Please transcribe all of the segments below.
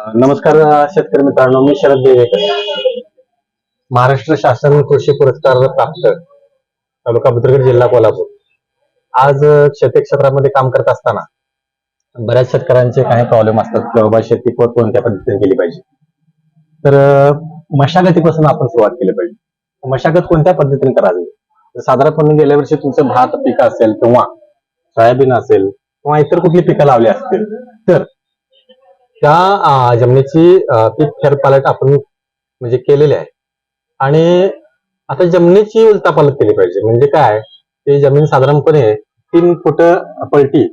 नमस्कार शेतकरी मित्रांनो मी शरद देवेकर महाराष्ट्र शासन कृषी पुरस्कार प्राप्त तालुका बुद्रुक जिल्हा कोल्हापूर. आज शेती क्षेत्रामध्ये काम करत असताना बऱ्याच शेतकऱ्यांचे काही प्रॉब्लेम असतात की बाबा शेती कोणत्या पद्धतीने केली पाहिजे. तर मशागतीपासून आपण सुरुवात केली पाहिजे. मशागत कोणत्या पद्धतीने करावी? साधारणपणे गेल्या वर्षी तुमचं भात पीक असेल किंवा सोयाबीन असेल किंवा इतर कुठली पिकं लावली असतील तर त्या जमिनीची पीक फेरपालट आपण म्हणजे केलेली आहे. आणि आता जमिनीची उलतापालट केली पाहिजे. म्हणजे काय? ते जमीन साधारणपणे तीन फुट पलटी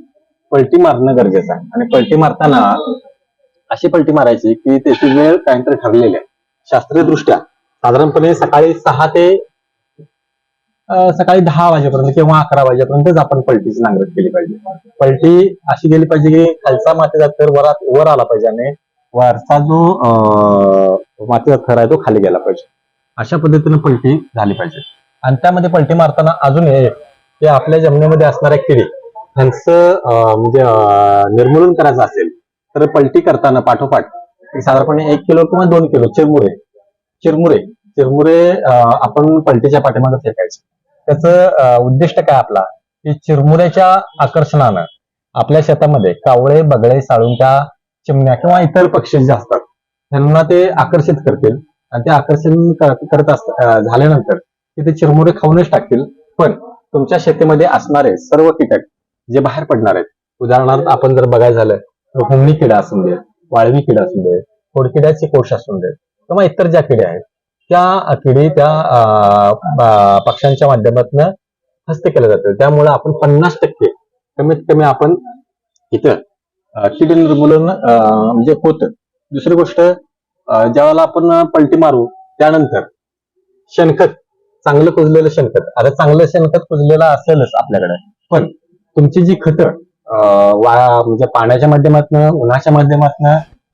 पलटी मारणं गरजेचं आहे. आणि पलटी मारताना अशी पलटी मारायची की त्याची वेळ काहीतरी ठरलेली आहे. शास्त्रीय दृष्ट्या साधारणपणे सकाळी सहा ते सकाळी दहा वाजेपर्यंत किंवा अकरा वाजेपर्यंतच आपण पलटीची नांगरट केली पाहिजे. पलटी अशी गेली पाहिजे की खालचा मातीचा थर वर वर आला पाहिजे आणि वरचा जो अं, मातीचा थर आहे तो खाली गेला पाहिजे. अशा पद्धतीने पलटी झाली पाहिजे. आणि त्यामध्ये पलटी मारताना अजून एक की आपल्या जमिनीमध्ये असणाऱ्या किडी त्यांचं अं, म्हणजे निर्मूलन करायचं असेल तर पलटी करताना पाठोपाठ साधारणपणे एक किलो किंवा दोन किलो चिरमुरे चिरमुरे चिरमुरे आपण पलटीच्या पाठीमागे फेकायचे. त्याचं उद्दिष्ट काय आपला? की चिरमुऱ्याच्या आकर्षणानं आपल्या शेतामध्ये कावळे बगळे साळुंक्या चिमण्या किंवा इतर पक्षी जे असतात त्यांना ते आकर्षित करतील. आणि ते आकर्षण करत अस झाल्यानंतर ते ते चिरमुरे खाऊनच टाकतील. पण तुमच्या शेतीमध्ये असणारे सर्व कीटक जे बाहेर पडणार आहेत उदाहरणार्थ आपण जर बघायला झालं तर हुमणी किडा असून दे वाळवी किडा असून दे खोडकिड्याचे कोश असून दे किंवा इतर ज्या किड्या आहेत त्या किडी त्या अं, पक्ष्यांच्या माध्यमातून हस्त केलं जातं. त्यामुळे आपण पन्नास टक्के कमीत कमी आपण इथं अं, निर्मूलन म्हणजे होतं. दुसरी गोष्ट ज्यावेळेला आपण पलटी मारू त्यानंतर शेणखत चांगलं कुजलेलं शेणखत. आता चांगलं शेणखत कुजलेलं असेलच आपल्याकडे. पण तुमची जी खतं अं, वा म्हणजे पाण्याच्या माध्यमातून उन्हाच्या माध्यमातून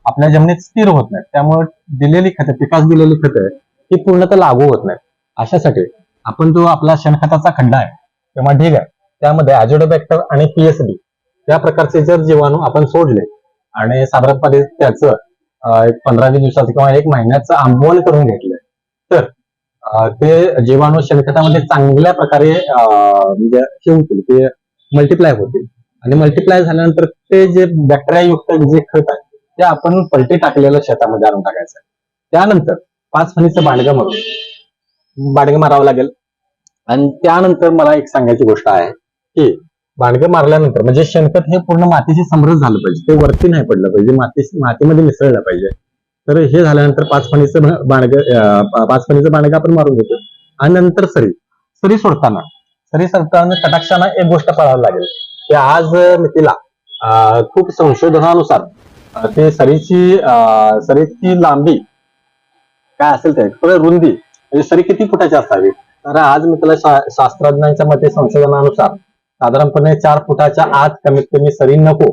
आपल्या जमिनीत स्थिर होत नाही त्यामुळे दिलेली खतं पिकास दिलेली खतं ही पूर्णतः लागू होत नाही. अशासाठी आपण जो आपला शेणखताचा खड्डा आहे किंवा ढीग आहे त्यामध्ये अजिडोबॅक्टर आणि पीएसडी या प्रकारचे जर जीवाणू आपण सोडले आणि साधारणपणे त्याचं एक पंधरा वीस दिवसाचं किंवा एक महिन्याचं आंबवण करून घेतलं तर ते जीवाणू शेणखतामध्ये चांगल्या प्रकारे अं, म्हणजे हे होतील ते मल्टिप्लाय होतील. आणि मल्टिप्लाय झाल्यानंतर ते जे बॅक्टेरियायुक्त जे खत आहे ते आपण पलटी टाकलेलं शेतामध्ये आणून टाकायचं त्यानंतर पाच फणीचं बांडगं मारू बांडगं मारावं लागेल. आणि त्यानंतर मला एक सांगायची गोष्ट आहे. की बांडगं मारल्यानंतर म्हणजे शेणखत हे पूर्ण मातीशी समृद्ध झालं पाहिजे. ते वरती नाही पडलं पाहिजे. माती मातीमध्ये मिसळलं पाहिजे. तर हे झाल्यानंतर पाच फणीचं बाणग पाच फणीचं बाणगं आपण मारून घेतो. आणि नंतर सरी. सरी सोडताना. सरी सोडताना कटाक्षानं एक गोष्ट पाळावी लागेल. की आज मितीला खूप संशोधनानुसार ते सरीची सरीची लांबी काय असेल ते? थोडं रुंदी. म्हणजे सरी किती फुटाची असावी? तर आज मी त्याला शास्त्रज्ञांच्या मते संशोधनानुसार साधारणपणे चार फुटाच्या आत कमीत कमी सरी नको.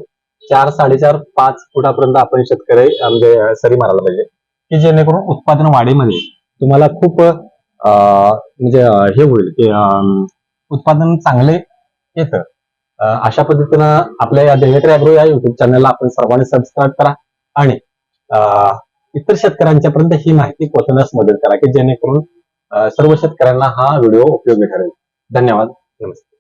चार साडेचार पाच फुटापर्यंत आपण शेतकरी म्हणजे सरी मारायला पाहिजे. की जेणेकरून उत्पादन वाढीमध्ये तुम्हाला खूप अं, म्हणजे हे होईल की अं, उत्पादन चांगले येतं. अशा पद्धतीनं आपल्या या देवेकर अॅग्रो या युट्यूब चॅनलला आपण सर्वांनी सबस्क्राईब करा आणि अं, इतर शेतकऱ्यांच्यापर्यंत ही माहिती पोहोचण्यास मदत करा की जेणेकरून सर्व शेतकऱ्यांना हा व्हिडिओ उपयोगी ठरेल. धन्यवाद. नमस्कार.